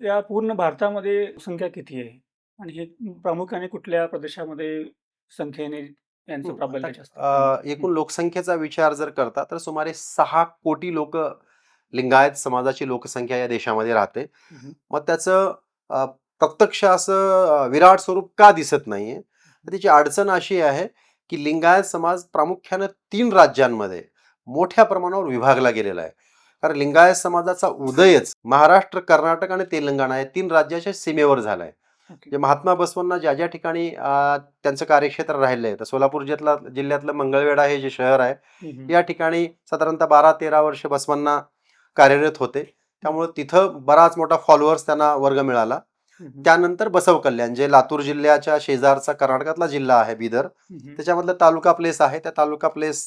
या पूर्ण भारतामध्ये संख्या किती आहे? आणि हे प्रामुख्याने कुठल्या प्रदेशामध्ये संख्येने यांचं प्राबल्य जास्त एकूण लोकसंख्येचा विचार जर करता तर सुमारे सहा कोटी लोक लिंगायत समाजाची लोकसंख्या या देशामध्ये राहते. हम्म. मग त्याचं अ, प्रत्यक्ष असं अ, विराट स्वरूप का दिसत नाहीये? तर त्याची अडचण अशी आहे की लिंगायत समाज प्रामुख्यानं तीन राज्यांमध्ये मोठ्या प्रमाणावर विभागला गेलेला आहे. कारण लिंगायत समाजाचा उदयच महाराष्ट्र कर्नाटक आणि तेलंगणा या तीन राज्याच्या सीमेवर झालाय ओके. जे महात्मा बसवांना ज्या ज्या ठिकाणी त्यांचं कार्यक्षेत्र राहिलंय तर सोलापूर जिल्ह्यातला जिल्ह्यातलं मंगळवेढा हे जे शहर आहे. या ठिकाणी साधारणतः बारा तेरा वर्ष बसवांना कार्यरत होते त्यामुळे तिथं बराच मोठा फॉलोअर्स त्यांना वर्ग मिळाला. त्यानंतर बसव कल्याण जे लातूर जिल्ह्याच्या शेजारचा कर्नाटकातला जिल्हा आहे बिदर. त्याच्यामधलं तालुका प्लेस आहे त्या तालुका प्लेस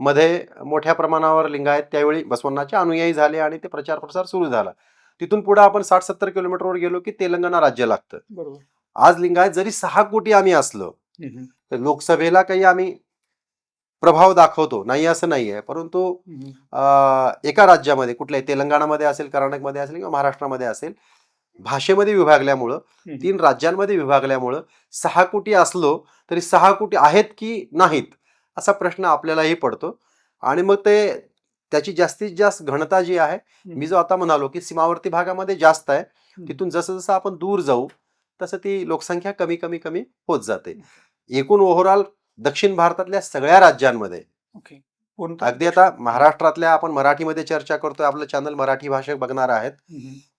मध्ये मोठ्या प्रमाणावर लिंगायत त्यावेळी बसवण्णाचे अनुयायी झाले आणि ते प्रचार प्रसार सुरू झाला. तिथून पुढे आपण साठ सत्तर किलोमीटरवर गेलो की तेलंगणा राज्य लागतं. बरोबर. आज लिंगायत जरी सहा कोटी आम्ही असलो. तर लोकसभेला काही आम्ही प्रभाव दाखवतो नाही असं नाही आहे. परंतु एका राज्यामध्ये कुठल्याही तेलंगणामध्ये असेल कर्नाटकमध्ये असेल किंवा महाराष्ट्रामध्ये असेल भाषेमध्ये विभागल्यामुळं. तीन राज्यांमध्ये विभागल्यामुळं सहा कोटी असलो तरी सहा कोटी आहेत की नाहीत? असा प्रश्न आपल्यालाही पडतो. आणि मग ते त्याची जास्तीत जास्त घनता जी आहे मी जो आता म्हणालो की सीमावर्ती भागामध्ये जास्त आहे तिथून जसं जसं आपण दूर जाऊ तसं ती लोकसंख्या कमी कमी कमी होत जाते. एकूण ओव्हरऑल दक्षिण भारतातल्या सगळ्या राज्यांमध्ये. अगदी आता महाराष्ट्रातल्या आपण मराठीमध्ये चर्चा करतोय आपलं चॅनल मराठी भाषक बघणार आहेत.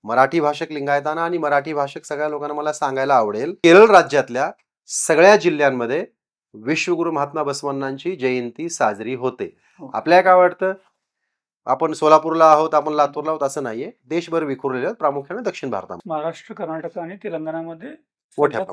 मराठी भाषक लिंगायताना आणि मराठी भाषक सगळ्या लोकांना मला सांगायला आवडेल केरळ राज्यातल्या सगळ्या जिल्ह्यांमध्ये विश्वगुरु महात्मा बसवण्णांची जयंती साजरी होते. हो. आपल्या काय वाटतं? आपण सोलापूरला आहोत आपण लातूरला आहोत असं नाहीये. देशभर विखुरलेले आहेत प्रामुख्याने दक्षिण भारतामध्ये. महाराष्ट्र कर्नाटक आणि तेलंगणामध्ये मोठ्या